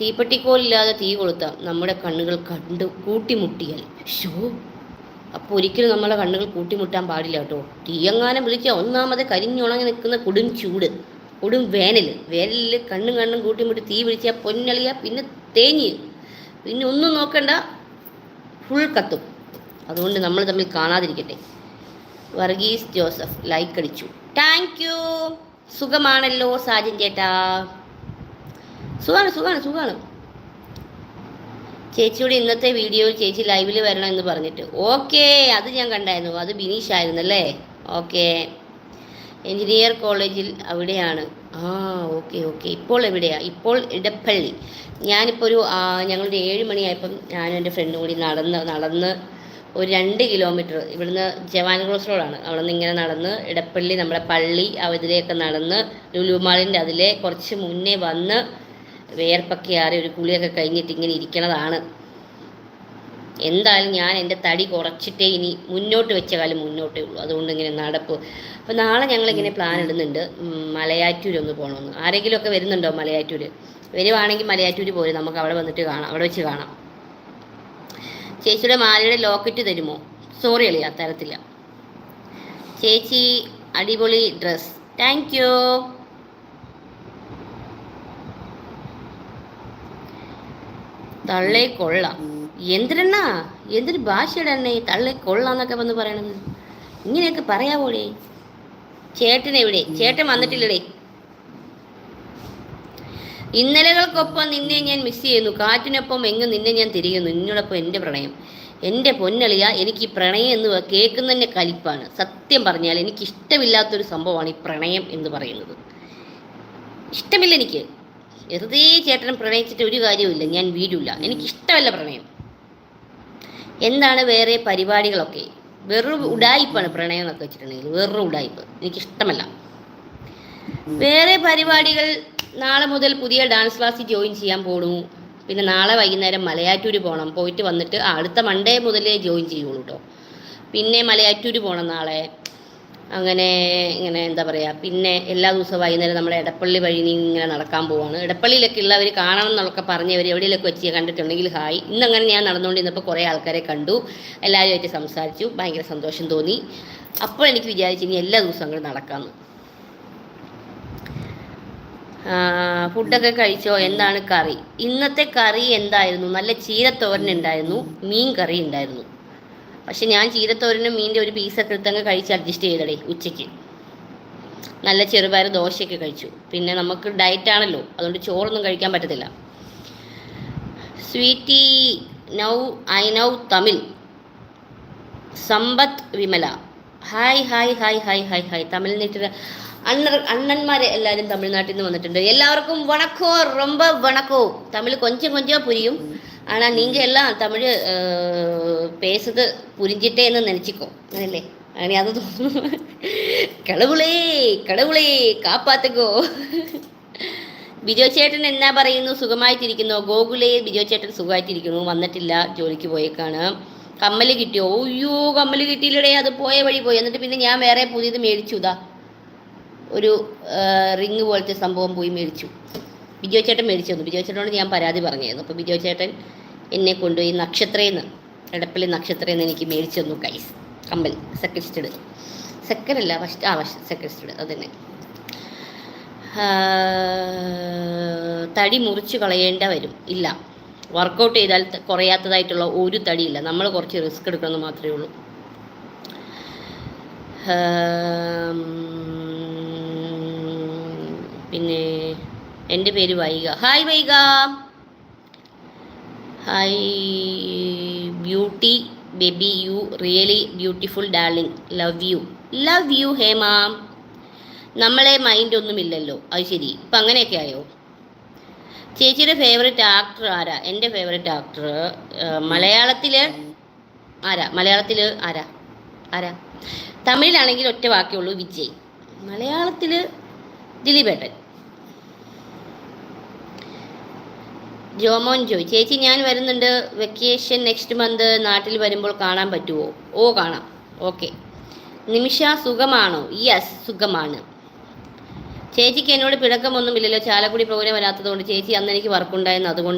തീപ്പെട്ടിക്കോലില്ലാതെ തീ കൊളുത്താം നമ്മുടെ കണ്ണുകൾ കണ്ട് കൂട്ടിമുട്ടിയാൽ. ഷോ അപ്പോൾ ഒരിക്കലും നമ്മളെ കണ്ണുകൾ കൂട്ടിമുട്ടാൻ പാടില്ല കേട്ടോ. തീയങ്ങാനം വിളിച്ച ഒന്നാമത് കരിഞ്ഞുണങ്ങി നിൽക്കുന്ന കൊടും ചൂട് കൊടും വേനൽ വേനലിൽ കണ്ണും കണ്ണും കൂട്ടിമുട്ടി തീ വിളിച്ച പൊന്നളിയ പിന്നെ തേഞ്ഞ്. പിന്നെ ഒന്നും നോക്കണ്ട ഫുൾ കത്തും. അതുകൊണ്ട് നമ്മൾ തമ്മിൽ കാണാതിരിക്കട്ടെ. വർഗീസ് ജോസഫ് ലൈക്ക് അടിച്ചു. താങ്ക് യു സുഖമാണല്ലോ സാജൻ ചേട്ടാ. സുഖാണ് സുഖമാണ് സുഖമാണ് ചേച്ചിയുടെ ഇന്നത്തെ വീഡിയോയിൽ ചേച്ചി ലൈവിൽ വരണം എന്ന് പറഞ്ഞിട്ട്. ഓക്കെ അത് ഞാൻ കണ്ടായിരുന്നു. അത് ബിനീഷ് ആയിരുന്നു അല്ലേ? ഓക്കെ എഞ്ചിനീയർ കോളേജിൽ അവിടെയാണ്. ആ ഓക്കെ ഓക്കെ ഇപ്പോൾ എവിടെയാണ് ഇപ്പോൾ ഇടപ്പള്ളി. ഞാനിപ്പോൾ ഒരു ഞങ്ങളൊരു ഏഴ് മണിയായപ്പം ഞാനും എന്റെ ഫ്രണ്ടും കൂടി നടന്ന് നടന്ന് ഒരു രണ്ട് കിലോമീറ്റർ ഇവിടുന്ന് ജവാൻ ക്രോസ് റോഡാണ് അവിടെ നിന്ന് ഇങ്ങനെ നടന്ന് ഇടപ്പള്ളി നമ്മുടെ പള്ളി അതിലേക്ക് നടന്ന് ലുലുമാളിന്റെ അതിലെ കുറച്ച് മുന്നേ വന്ന് വേർപ്പൊക്കെ ആറി ഒരു കുളിയൊക്കെ കഴിഞ്ഞിട്ട് ഇങ്ങനെ ഇരിക്കണതാണ്. എന്തായാലും ഞാൻ എന്റെ തടി കുറച്ചിട്ടേ ഇനി മുന്നോട്ട് വെച്ച കാലം മുന്നോട്ടേ ഉള്ളൂ. അതുകൊണ്ട് ഇങ്ങനെ നടപ്പ്. അപ്പോൾ നാളെ ഞങ്ങളിങ്ങനെ പ്ലാൻ ഇടുന്നുണ്ട്. മലയാറ്റൂർ ഒന്ന് പോകണമെന്ന് ആരെങ്കിലുമൊക്കെ വരുന്നുണ്ടോ മലയാറ്റൂർ വരുവാണെങ്കിൽ മലയാറ്റൂർ പോരും. നമുക്ക് അവിടെ വന്നിട്ട് കാണാം. അവിടെ വെച്ച് കാണാം. ചേച്ചിയുടെ മാലയുടെ ലോക്കറ്റ് തരുമോ? സോറി അളിയ തരത്തില്ല. ചേച്ചി അടിപൊളി ഡ്രസ് താങ്ക് യു തള്ളേ കൊള്ള. എന്തിനാ എന്തൊരു ഭാഷയുടെ എണ്ണേ തള്ളേ കൊള്ളാന്നൊക്കെ വന്ന് പറയണത്? ഇങ്ങനെയൊക്കെ പറയാവോടെ? ചേട്ടനെവിടെ ചേട്ടൻ വന്നിട്ടില്ലടേ. ഇന്നലകൾക്കൊപ്പം നിന്നെ ഞാൻ മിസ് ചെയ്യുന്നു. കാറ്റിനൊപ്പം എങ്ങും നിന്നെ ഞാൻ തിരിയുന്നു. നിന്നോടൊപ്പം എന്റെ പ്രണയം. എന്റെ പൊന്നളിയ എനിക്ക് ഈ പ്രണയം എന്ന് കേൾക്കുന്നതിന്റെ കലിപ്പാണ്. സത്യം പറഞ്ഞാൽ എനിക്ക് ഇഷ്ടമില്ലാത്തൊരു സംഭവമാണ് ഈ പ്രണയം എന്ന് പറയുന്നത്. ഇഷ്ടമില്ല എനിക്ക്. വെറുതെ ചേട്ടൻ പ്രണയിച്ചിട്ട് ഒരു കാര്യവുമില്ല. ഞാൻ വീടില്ല. എനിക്കിഷ്ടമല്ല പ്രണയം. എന്താണ് വേറെ പരിപാടികളൊക്കെ? വെറും ഉടായിപ്പാണ് പ്രണയം എന്നൊക്കെ വെച്ചിട്ടുണ്ടെങ്കിൽ വെറും ഉടായിപ്പ് എനിക്കിഷ്ടമല്ല. വേറെ പരിപാടികൾ നാളെ മുതൽ പുതിയ ഡാൻസ് ക്ലാസ്സിൽ ജോയിൻ ചെയ്യാൻ പോണു. പിന്നെ നാളെ വൈകുന്നേരം മലയാറ്റൂർ പോകണം പോയിട്ട് വന്നിട്ട് അടുത്ത മൺഡേ മുതലേ ജോയിൻ ചെയ്യുള്ളൂ കേട്ടോ പിന്നെ മലയാറ്റൂർ പോകണം നാളെ. അങ്ങനെ ഇങ്ങനെ എന്താ പറയുക പിന്നെ എല്ലാ ദിവസവും വൈകുന്നേരം നമ്മൾ ഇടപ്പള്ളി വഴി ഇങ്ങനെ നടക്കാൻ പോവാണ്. എടപ്പള്ളിയിലൊക്കെ ഉള്ളവർ കാണണം എന്നൊക്കെ പറഞ്ഞവർ എവിടെയെങ്കിലൊക്കെ വെച്ച് കണ്ടിട്ടുണ്ടെങ്കിൽ ഹായ്. ഇന്നങ്ങനെ ഞാൻ നടന്നുകൊണ്ടിരുന്നപ്പോൾ കുറേ ആൾക്കാരെ കണ്ടു. എല്ലാവരുമായിട്ട് സംസാരിച്ചു. ഭയങ്കര സന്തോഷം തോന്നി. അപ്പോൾ എനിക്ക് വിചാരിച്ചു ഇനി എല്ലാ ദിവസവും അങ്ങനെ നടക്കാമെന്ന് ഫുഡൊക്കെ കഴിച്ചോ? എന്താണ് കറി? ഇന്നത്തെ കറി എന്തായിരുന്നു? നല്ല ചീരത്തോരൻ ഉണ്ടായിരുന്നു. മീൻ കറി ഉണ്ടായിരുന്നു. പക്ഷെ ഞാൻ ചീരത്തോരനും മീന്റെ ഒരു പീസൊക്കെ എടുത്തങ്ങ് കഴിച്ച് അഡ്ജസ്റ്റ് ചെയ്തടേ ഉച്ചയ്ക്ക്. നല്ല ചെറുപയർ ദോശയൊക്കെ കഴിച്ചു. പിന്നെ നമുക്ക് ഡയറ്റ് ആണല്ലോ അതുകൊണ്ട് ചോറൊന്നും കഴിക്കാൻ പറ്റത്തില്ല. Sweety now I know Tamil. Sampath Vimala. Hi hi hi hi hi hi. തമിഴ്നാട്ടിലെ അണ്ണർ അണ്ണന്മാരെ എല്ലാവരും തമിഴ്നാട്ടിൽ നിന്ന് വന്നിട്ടുണ്ട്. എല്ലാവർക്കും വണക്കോ റൊമ്പ വണക്കോ. തമിഴ് കൊഞ്ചം കൊഞ്ചോ പുരിയും. ஆனால் நீங்கள் எல்லாம் தமிழ் பேசுறது புரிஞ்சிட்டேன்னு நினச்சிக்கோ അങ്ങനല്ലേ അങ്ങനെ അത് തോന്നുന്നു കടവുളേ കടവുളേ കാപ്പാത്തുകോ ബിജോ ചേട്ടൻ എന്നാ പറയുന്നു സുഖമായിട്ടിരിക്കുന്നു ഗോകുലേ ബിജോ ചേട്ടൻ സുഖമായിട്ടിരിക്കുന്നു വന്നിട്ടില്ല ജോലിക്ക് പോയേക്കാണ് കമ്മല് കിട്ടിയോ അയ്യോ കമ്മല് കിട്ടിയില്ലടേ അത് പോയ വഴി പോയി എന്നിട്ട് പിന്നെ ഞാൻ വേറെ പുതിയത് മേടിച്ചു ഇതാ ഒരു റിങ് പോലത്തെ സംഭവം പോയി മേടിച്ചു ബിജോ ചേട്ടൻ മേടിച്ചു തന്നു. ബിജോ ചേട്ടനോട് ഞാൻ പരാതി പറഞ്ഞായിരുന്നു. അപ്പോൾ ബിജോ ചേട്ടൻ എന്നെ കൊണ്ടുപോയി നക്ഷത്രേന്ന് എടപ്പള്ളി നക്ഷത്രേന്ന് എനിക്ക് മേടിച്ചു തന്നു കൈസ് കമ്പൽ സെക്കൻഡ് സ്റ്റഡ് സെക്കൻഡ് അല്ല ഫസ്റ്റ് ആ സെക്കൻഡ് സ്റ്റഡ് അത് തന്നെ. തടി മുറിച്ച് കളയേണ്ട വരും. ഇല്ല. വർക്കൗട്ട് ചെയ്താൽ കുറയാത്തതായിട്ടുള്ള ഒരു തടിയില്ല. നമ്മൾ കുറച്ച് റിസ്ക് എടുക്കണമെന്ന് മാത്രമേ ഉള്ളൂ. പിന്നെ എന്റെ പേര് Vaiga. Hi Vaiga. Hi beauty baby you really beautiful darling love you love you ma'am നമ്മളെ മൈൻഡ് ഒന്നുമില്ലല്ലോ. അത് ശരി. ഇപ്പം അങ്ങനെയൊക്കെ ആയോ? ചേച്ചിയുടെ ഫേവററ്റ് ആക്ടർ ആരാ? എന്റെ ഫേവററ്റ് ആക്ടർ മലയാളത്തിൽ ആരാ? മലയാളത്തിൽ ആരാ? ആരാ? തമിഴിലാണെങ്കിൽ ഒറ്റ വാക്കേ ഉള്ളൂ വിജയ്. മലയാളത്തിൽ ദിലീപേട്ടൻ. ജോമോൻ ജോയ് ചേച്ചി ഞാൻ വരുന്നുണ്ട് വെക്കേഷൻ നെക്സ്റ്റ് മന്ത് നാട്ടിൽ വരുമ്പോൾ കാണാൻ പറ്റുമോ ഓ കാണാം. ഓക്കെ നിമിഷ സുഖമാണോ? യെസ് സുഖമാണ്. ചേച്ചിക്ക് എന്നോട് പിണക്കമൊന്നുമില്ലല്ലോ ചാലക്കുടി പ്രോഗ്രാം വരാത്തതുകൊണ്ട് ചേച്ചി അന്ന് എനിക്ക് വർക്കുണ്ടായിരുന്നു അതുകൊണ്ട്